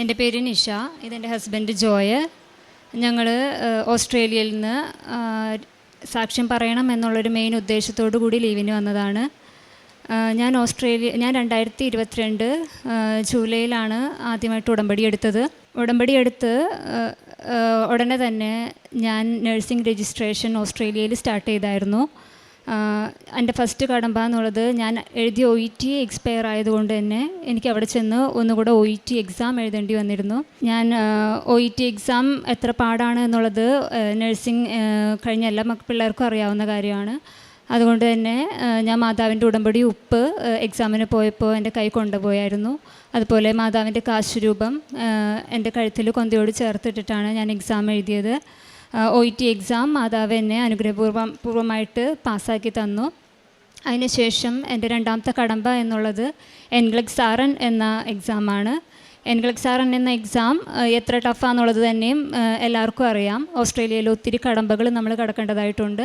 എന്റെ പേര് നിഷ ഇതെന്റെ ഹസ്ബൻഡ് ജോയ്. ഞങ്ങൾ ഓസ്ട്രേലിയയിൽ നിന്ന് സാക്ഷ്യം പറയണം എന്നുള്ളൊരു മെയിൻ ഉദ്ദേശത്തോടു കൂടി ലീവിന് വന്നതാണ്. ഞാൻ ഓസ്ട്രേലിയ ഞാൻ രണ്ടായിരത്തി ഇരുപത്തിരണ്ട് ജൂലൈയിലാണ് ആദ്യമായിട്ട് ഉടമ്പടി എടുത്തത്. ഉടമ്പടി എടുത്ത് ഉടനെ തന്നെ ഞാൻ നഴ്സിംഗ് രജിസ്ട്രേഷൻ ഓസ്ട്രേലിയയിൽ സ്റ്റാർട്ട് ചെയ്തായിരുന്നു. എന്റെ ഫസ്റ്റ് കടമ്പ എന്നുള്ളത് ഞാൻ എഴുതിയ ഒ ഇ ടി എക്സ്പയർ ആയതുകൊണ്ട് തന്നെ എനിക്ക് അവിടെ ചെന്ന് ഒന്നുകൂടെ ഒ ഇ ടി എക്സാം എഴുതേണ്ടി വന്നിരുന്നു. ഞാൻ ഒ ഇ ടി എക്സാം എത്ര പാടാണ് എന്നുള്ളത് നഴ്സിംഗ് കഴിഞ്ഞ എല്ലാ പിള്ളേർക്കും അറിയാവുന്ന കാര്യമാണ്. അതുകൊണ്ട് തന്നെ ഞാൻ മാതാവിന്റെ ഉടമ്പടി ഉപ്പ് എക്സാമിന് പോയപ്പോൾ എന്റെ കൈ കൊണ്ടുപോയായിരുന്നു. അതുപോലെ മാതാവിന്റെ കാശുരൂപം എന്റെ കഴുത്തിൽ കൊന്തയോട് ചേർത്തിട്ടിട്ടാണ് ഞാൻ എക്സാം എഴുതിയത്. ഒ ടി എക്സാം മാതാവ് എന്നെ അനുഗ്രഹപൂർവം പൂർവമായിട്ട് പാസ്സാക്കി തന്നു. അതിനുശേഷം എന്റെ രണ്ടാമത്തെ കടമ്പ എന്നുള്ളത് എൻഗ്ലക്സ് ആറൻ എന്ന എക്സാമാണ് എൻഗ്ലക്സ് ആറൻ എന്ന എക്സാം എത്ര ടഫാന്നുള്ളത് തന്നെയും എല്ലാവർക്കും അറിയാം. ഓസ്ട്രേലിയയിൽ ഒത്തിരി കടമ്പകൾ നമ്മൾ കടക്കേണ്ടതായിട്ടുണ്ട്.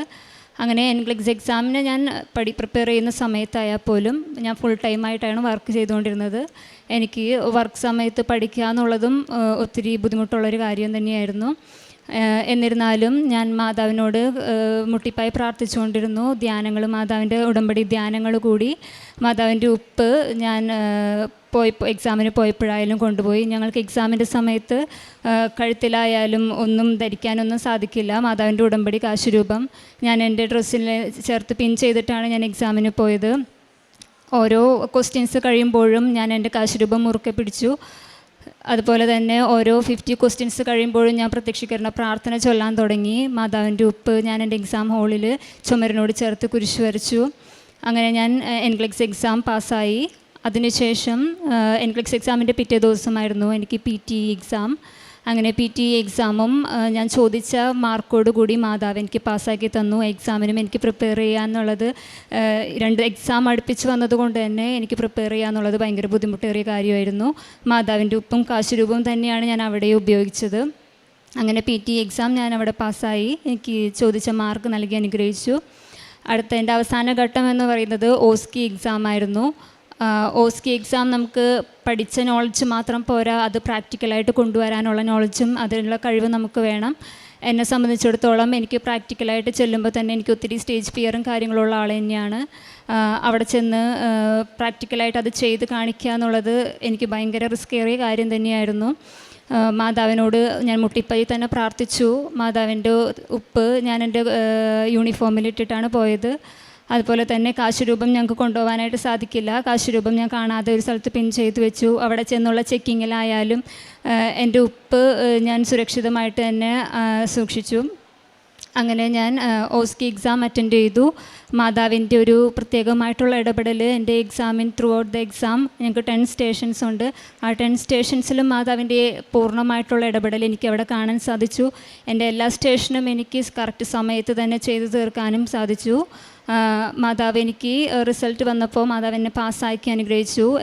അങ്ങനെ എൻഗ്ലക്സ് എക്സാമിന് ഞാൻ പഠി പ്രിപ്പയർ ചെയ്യുന്ന സമയത്തായാൽ പോലും ഞാൻ ഫുൾ ടൈമായിട്ടാണ് വർക്ക് ചെയ്തുകൊണ്ടിരുന്നത്. എനിക്ക് വർക്ക് സമയത്ത് പഠിക്കുക എന്നുള്ളതും ഒത്തിരി ബുദ്ധിമുട്ടുള്ളൊരു കാര്യം തന്നെയായിരുന്നു. എന്നിരുന്നാലും ഞാൻ മാതാവിനോട് മുട്ടിപ്പായി പ്രാർത്ഥിച്ചുകൊണ്ടിരുന്നു. ധ്യാനങ്ങൾ മാതാവിന്റെ ഉടമ്പടി ധ്യാനങ്ങൾ കൂടി. മാതാവിന്റെ ഉപ്പ് ഞാൻ പോയി എക്സാമിന് പോയപ്പോഴായാലും കൊണ്ടുപോയി. ഞങ്ങൾക്ക് എക്സാമിന്റെ സമയത്ത് കഴുത്തിലായാലും ഒന്നും ധരിക്കാനൊന്നും സാധിക്കില്ല. മാതാവിന്റെ ഉടമ്പടി കാശുരൂപം. ഞാൻ എന്റെ ഡ്രസ്സിൽ ചേർത്ത് പിൻ ചെയ്തിട്ടാണ് ഞാൻ എക്സാമിന് പോയത്. ഓരോ ക്വസ്റ്റ്യൻസ് കഴിയുമ്പോഴും ഞാൻ എന്റെ കാശുരൂപം മുറുക്കെ പിടിച്ചു. അതുപോലെ തന്നെ ഓരോ ഫിഫ്റ്റി ക്വസ്റ്റ്യൻസ് കഴിയുമ്പോഴും ഞാൻ പ്രത്യക്ഷീകരണ പ്രാർത്ഥന ചൊല്ലാൻ തുടങ്ങി. മാതാവിന്റെ ഉപ്പ് ഞാൻ എന്റെ എക്സാം ഹാളിൽ ചുമരിനോട് ചേർത്ത് കുരിശ് വരച്ചു അങ്ങനെ ഞാൻ എൻക്ലിക്സ് എക്സാം പാസ്സായി. അതിനുശേഷം എൻക്ലിക്സ് എക്സാമിന്റെ പിറ്റേ ദിവസമായിരുന്നു എനിക്ക് പി ടി എക്സാം അങ്ങനെ പി ടി എക്സാമും ഞാൻ ചോദിച്ച മാർക്കോട് കൂടി മാതാവ് എനിക്ക് പാസ്സാക്കി തന്നു. എക്സാമിനും എനിക്ക് പ്രിപ്പയർ ചെയ്യാന്നുള്ളത് രണ്ട് എക്സാം അടുപ്പിച്ച് വന്നതുകൊണ്ട് തന്നെ എനിക്ക് പ്രിപ്പയർ ചെയ്യാന്നുള്ളത് ഭയങ്കര ബുദ്ധിമുട്ടേറിയ കാര്യമായിരുന്നു. മാതാവിന്റെ ഉപ്പും കാശുരൂപവും തന്നെയാണ് ഞാൻ അവിടെ ഉപയോഗിച്ചത്. അങ്ങനെ പി ടി എക്സാം ഞാൻ അവിടെ പാസ്സായി. എനിക്ക് ചോദിച്ച മാർക്ക് നൽകി അനുഗ്രഹിച്ചു. അടുത്ത എന്റെ അവസാന ഘട്ടം എന്ന് പറയുന്നത് ഓസ്കി എക്സാം ആയിരുന്നു. ഓസ്കി എക്സാം നമുക്ക് പഠിച്ച നോളജ് മാത്രം പോരാ. അത് പ്രാക്ടിക്കലായിട്ട് കൊണ്ടുവരാനുള്ള നോളജും അതിനുള്ള കഴിവ് നമുക്ക് വേണം. എന്നെ സംബന്ധിച്ചിടത്തോളം എനിക്ക് പ്രാക്ടിക്കലായിട്ട് ചെല്ലുമ്പോൾ തന്നെ എനിക്ക് ഒത്തിരി സ്റ്റേജ് ഫിയറും കാര്യങ്ങളുള്ള ആൾ തന്നെയാണ്. അവിടെ ചെന്ന് പ്രാക്ടിക്കലായിട്ട് അത് ചെയ്ത് കാണിക്കുക എന്നുള്ളത് എനിക്ക് ഭയങ്കര റിസ്ക് ഏറിയ കാര്യം തന്നെയായിരുന്നു. മാതാവിനോട് ഞാൻ മുട്ടിപ്പയ്യിൽ തന്നെ പ്രാർത്ഥിച്ചു. മാതാവിന്റെ ഉപ്പ് ഞാൻ എന്റെ യൂണിഫോമിൽ ഇട്ടിട്ടാണ് പോയത്. അതുപോലെ തന്നെ കാശുരൂപം ഞങ്ങൾക്ക് കൊണ്ടുപോകാനായിട്ട് സാധിക്കില്ല. കാശുരൂപം ഞാൻ കാണാതെ ഒരു സ്ഥലത്ത് പിൻ ചെയ്ത് വെച്ചു. അവിടെ ചെന്നുള്ള ചെക്കിങ്ങിലായാലും എന്റെ ഉപ്പ് ഞാൻ സുരക്ഷിതമായിട്ട് തന്നെ സൂക്ഷിച്ചു. അങ്ങനെ ഞാൻ ഓസ്കി എക്സാം അറ്റൻഡ് ചെയ്തു. മാതാവിന്റെ ഒരു പ്രത്യേകമായിട്ടുള്ള ഇടപെടൽ എന്റെ എക്സാമിൻ ത്രൂ ഔട്ട് ദ എക്സാം ഞങ്ങൾക്ക് ടെൻ സ്റ്റേഷൻസ് ഉണ്ട്. ആ ടെൻ സ്റ്റേഷൻസിലും മാതാവിന്റെ പൂർണമായിട്ടുള്ള ഇടപെടൽ എനിക്ക് അവിടെ കാണാൻ സാധിച്ചു. എന്റെ എല്ലാ സ്റ്റേഷനും എനിക്ക് കറക്റ്റ് സമയത്ത് തന്നെ ചെയ്തു തീർക്കാനും സാധിച്ചു. മാതാവ് എനിക്ക് റിസൾട്ട് വന്നപ്പോൾ മാതാവ് എന്നെ പാസ്സാക്കി അനുഗ്രഹിച്ചു.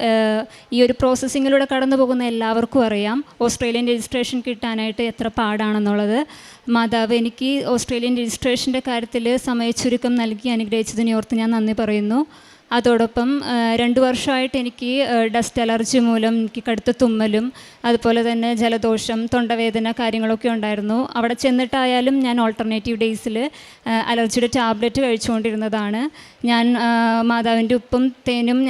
ഈ ഒരു പ്രോസസ്സിങ്ങിലൂടെ കടന്നു പോകുന്ന എല്ലാവർക്കും അറിയാം. ഓസ്ട്രേലിയൻ രജിസ്ട്രേഷൻ കിട്ടാനായിട്ട് എത്ര പാടാണെന്നുള്ളത്. മാതാവ് എനിക്ക് ഓസ്ട്രേലിയൻ രജിസ്ട്രേഷന്റെ കാര്യത്തിൽ സമയച്ചുരുക്കം നൽകി അനുഗ്രഹിച്ചതിനെ ഓർത്ത് ഞാൻ നന്ദി പറയുന്നു. അതോടൊപ്പം രണ്ട് വർഷമായിട്ട് എനിക്ക് ഡസ്റ്റ് അലർജി മൂലം എനിക്ക് കടുത്ത തുമ്മലും അതുപോലെ തന്നെ ജലദോഷം തൊണ്ടവേദന കാര്യങ്ങളൊക്കെ ഉണ്ടായിരുന്നു. അവിടെ ചെന്നിട്ടായാലും ഞാൻ ഓൾട്ടർനേറ്റീവ് ഡേയ്സിൽ അലർജിയുടെ ടാബ്ലറ്റ് കഴിച്ചുകൊണ്ടിരുന്നതാണ്. ഞാൻ മാതാവിന്റെ ഉപ്പും തേനും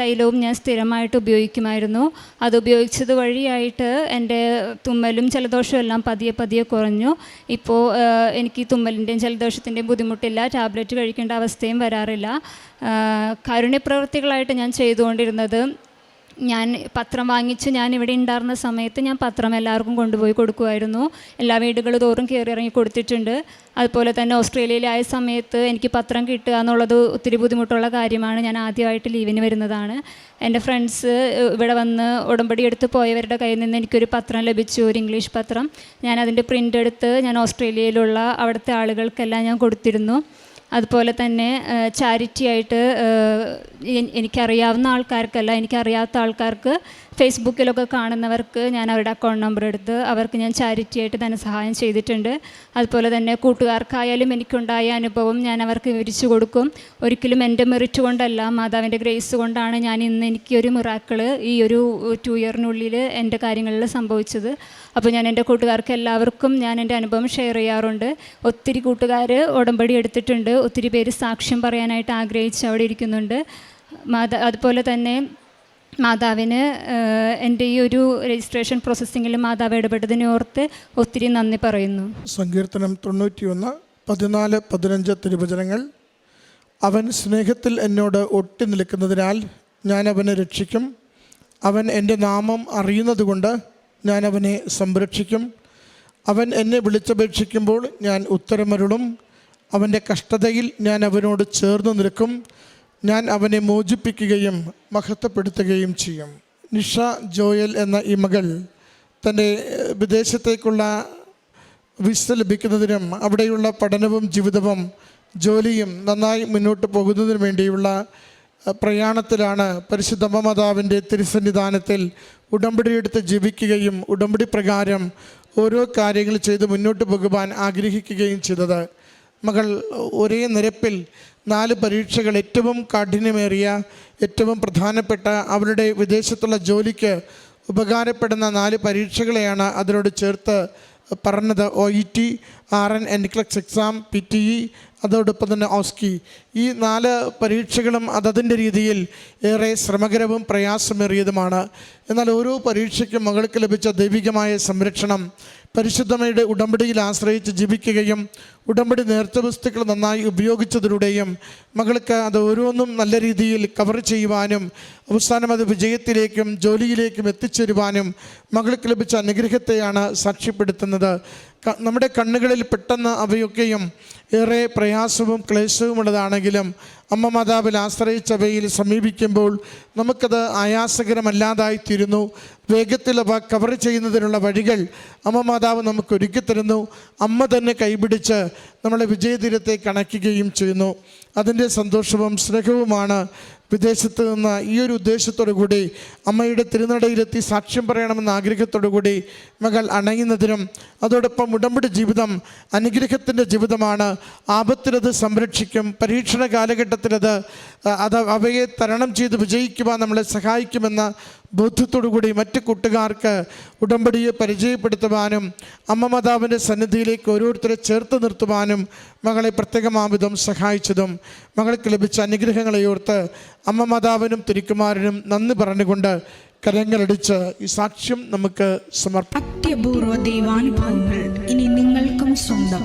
തൈലവും ഞാൻ സ്ഥിരമായിട്ട് ഉപയോഗിക്കുമായിരുന്നു. അത് ഉപയോഗിച്ചത് വഴിയായിട്ട് എന്റെ തുമ്മലും ജലദോഷവും എല്ലാം പതിയെ പതിയെ കുറഞ്ഞു. ഇപ്പോൾ എനിക്ക് തുമ്മലിന്റെയും ജലദോഷത്തിന്റെയും ബുദ്ധിമുട്ടില്ല. ടാബ്ലറ്റ് കഴിക്കേണ്ട അവസ്ഥയും വരാറില്ല. കാരുണ്യപ്രവൃത്തികളായിട്ട് ഞാൻ ചെയ്തുകൊണ്ടിരുന്നത്. ഞാൻ പത്രം വാങ്ങിച്ച് ഞാൻ ഇവിടെ ഉണ്ടായിരുന്ന സമയത്ത് ഞാൻ പത്രം എല്ലാവർക്കും കൊണ്ടുപോയി കൊടുക്കുമായിരുന്നു. എല്ലാ വീടുകൾ തോറും കയറി ഇറങ്ങി കൊടുത്തിട്ടുണ്ട്. അതുപോലെ തന്നെ ഓസ്ട്രേലിയയിലായ സമയത്ത് എനിക്ക് പത്രം കിട്ടുക എന്നുള്ളത് ഒത്തിരി ബുദ്ധിമുട്ടുള്ള കാര്യമാണ്. ഞാൻ ആദ്യമായിട്ട് ലീവിന് വരുന്നതാണ്. എന്റെ ഫ്രണ്ട്സ് ഇവിടെ വന്ന് ഉടമ്പടി എടുത്ത് പോയവരുടെ കയ്യിൽ നിന്ന് എനിക്കൊരു പത്രം ലഭിച്ചു ഒരു ഇംഗ്ലീഷ് പത്രം. ഞാൻ അതിന്റെ പ്രിന്റ് എടുത്ത് ഞാൻ ഓസ്ട്രേലിയയിലുള്ള അവിടുത്തെ ആളുകൾക്കെല്ലാം ഞാൻ കൊടുത്തിരുന്നു. അതുപോലെ തന്നെ ചാരിറ്റി ആയിട്ട് എനിക്കറിയാവുന്ന ആൾക്കാർക്കല്ല എനിക്കറിയാത്ത ആൾക്കാർക്ക് ഫേസ്ബുക്കിലൊക്കെ കാണുന്നവർക്ക് ഞാൻ അവരുടെ അക്കൗണ്ട് നമ്പർ എടുത്ത് അവർക്ക് ഞാൻ ചാരിറ്റി ആയിട്ട് ധനസഹായം ചെയ്തിട്ടുണ്ട്. അതുപോലെ തന്നെ കൂട്ടുകാർക്കായാലും എനിക്കുണ്ടായ അനുഭവം ഞാൻ അവർക്ക് വിവരിച്ചു കൊടുക്കും. ഒരിക്കലും എന്റെ മെറിറ്റ് കൊണ്ടല്ല മാതാവിന്റെ ഗ്രേസ് കൊണ്ടാണ് ഞാൻ ഇന്ന് എനിക്ക് ഒരു മിറാക്കിൾ ഈ ഒരു ടു ഇയറിനുള്ളിൽ എന്റെ കാര്യങ്ങളിൽ സംഭവിച്ചത്. അപ്പോൾ ഞാൻ എന്റെ കൂട്ടുകാർക്ക് എല്ലാവർക്കും ഞാൻ എന്റെ അനുഭവം ഷെയർ ചെയ്യാറുണ്ട്. ഒത്തിരി കൂട്ടുകാർ ഉടമ്പടി എടുത്തിട്ടുണ്ട്. ഒത്തിരി പേര് സാക്ഷ്യം പറയാനായിട്ട് ആഗ്രഹിച്ച് അവിടെ ഇരിക്കുന്നുണ്ട്. മാതാ അതുപോലെ തന്നെ മാതാവിന് എന്റെ ഈ ഒരു രജിസ്ട്രേഷൻ പ്രോസസ്സിങ്ങിൽ മാതാവ് ഇടപെട്ടതിനെ ഓർത്ത് ഒത്തിരി നന്ദി പറയുന്നു. സങ്കീർത്തനം തൊണ്ണൂറ്റിയൊന്ന് പതിനാല് പതിനഞ്ച് തിരുവചനങ്ങൾ. അവൻ സ്നേഹത്തിൽ എന്നോട് ഒട്ടി നിൽക്കുന്നതിനാൽ ഞാൻ അവനെ രക്ഷിക്കും. അവൻ എന്റെ നാമം അറിയുന്നതുകൊണ്ട് ഞാൻ അവനെ സംരക്ഷിക്കും. അവൻ എന്നെ വിളിച്ചപേക്ഷിക്കുമ്പോൾ ഞാൻ ഉത്തരമരുളും. അവന്റെ കഷ്ടതയിൽ ഞാൻ അവനോട് ചേർന്ന് നിൽക്കും. ഞാൻ അവനെ മോചിപ്പിക്കുകയും മഹത്വപ്പെടുത്തുകയും ചെയ്യും. നിഷ ജോയൽ എന്ന ഈ മകൾ തന്റെ വിദേശത്തേക്കുള്ള വിസ ലഭിക്കുന്നതിനും അവിടെയുള്ള പഠനവും ജീവിതവും ജോലിയും നന്നായി മുന്നോട്ട് പോകുന്നതിനു വേണ്ടിയുള്ള പ്രയാണത്തിലാണ് പരിശുദ്ധ മാതാവിന്റെ തിരുസന്നിധാനത്തിൽ ഉടമ്പടി എടുത്ത് ജീവിക്കുകയും ഉടമ്പടി പ്രകാരം ഓരോ കാര്യങ്ങൾ ചെയ്ത് മുന്നോട്ട് പോകുവാൻ ആഗ്രഹിക്കുകയും ചെയ്തത്. മകൾ ഒരേ നിരപ്പിൽ നാല് പരീക്ഷകൾ ഏറ്റവും കാഠിന്യമേറിയ ഏറ്റവും പ്രധാനപ്പെട്ട അവരുടെ വിദേശത്തുള്ള ജോലിക്ക് ഉപകാരപ്പെടുന്ന നാല് പരീക്ഷകളെയാണ് അതിനോട് ചേർത്ത് പറഞ്ഞത് O E T R N NCLEX exam P T E അതോടൊപ്പം തന്നെ ഓസ്കി ഈ നാല് പരീക്ഷകളും അതതിന്റെ രീതിയിൽ ഏറെ ശ്രമകരവും പ്രയാസമേറിയതുമാണ്. എന്നാൽ ഓരോ പരീക്ഷയ്ക്കും മകൾക്ക് ലഭിച്ച ദൈവികമായ സംരക്ഷണം പരിശുദ്ധമയുടെ ഉടമ്പടിയിൽ ആശ്രയിച്ച് ജീവിക്കുകയും ഉടമ്പടി നേർച്ച വസ്തുക്കൾ നന്നായി ഉപയോഗിച്ചതിലൂടെയും മകൾക്ക് അത് ഓരോന്നും നല്ല രീതിയിൽ കവർ ചെയ്യുവാനും അവസാനം അത് വിജയത്തിലേക്കും ജോലിയിലേക്കും എത്തിച്ചേരുവാനും മകൾക്ക് ലഭിച്ച അനുഗ്രഹത്തെയാണ് സാക്ഷ്യപ്പെടുത്തുന്നത്. നമ്മുടെ കണ്ണുകളിൽ പെട്ടെന്ന് അവയൊക്കെയും ഏറെ പ്രയാസവും ക്ലേശവുമുള്ളതാണെങ്കിലും അമ്മ മാതാവിൽ ആശ്രയിച്ചവയിൽ സമീപിക്കുമ്പോൾ നമുക്കത് ആയാസകരമല്ലാതായിത്തീരുന്നു. വേഗത്തിൽ അവ കവർ ചെയ്യുന്നതിനുള്ള വഴികൾ അമ്മ മാതാവ് നമുക്ക് ഒരുക്കിത്തരുന്നു. അമ്മ തന്നെ കൈപിടിച്ച് നമ്മളെ വിജയതീരത്തെ കണക്കുകയും ചെയ്യുന്നു. അതിന്റെ സന്തോഷവും സ്നേഹവുമാണ് വിദേശത്ത് നിന്ന് ഈ ഒരു ഉദ്ദേശത്തോടു കൂടി അമ്മയുടെ തിരുനടയിലെത്തി സാക്ഷ്യം പറയണമെന്ന ആഗ്രഹത്തോടു കൂടി മകൾ അണയുന്നതിനും അതോടൊപ്പം ഉടമ്പടി ജീവിതം അനുഗ്രഹത്തിന്റെ ജീവിതമാണ് ആപത്തിലത് സംരക്ഷിക്കും പരീക്ഷണ കാലഘട്ടത്തിലത് അത് അവയെ തരണം ചെയ്ത് വിജയിക്കുവാൻ നമ്മളെ സഹായിക്കുമെന്ന ബോധ്യത്തോടു കൂടി മറ്റ് കൂട്ടുകാർക്ക് ഉടമ്പടിയെ പരിചയപ്പെടുത്തുവാനും അമ്മ മാതാവിന്റെ സന്നിധിയിലേക്ക് ഓരോരുത്തരെ ചേർത്ത് നിർത്തുവാനും മകളെ പ്രത്യേകമാവിധം സഹായിച്ചതും മകൾക്ക് ലഭിച്ച അനുഗ്രഹങ്ങളെ ഓർത്ത് അമ്മ മാതാവിനും തിരിക്കുമാരനും നന്ദി പറഞ്ഞുകൊണ്ട് കരങ്ങളടിച്ച് ഈ സാക്ഷ്യം നമുക്ക് സമർപ്പിക്കാം അത്യപൂർവ ദൈവാനുഭവങ്ങൾ ഇനി നിങ്ങൾക്കും സ്വന്തം.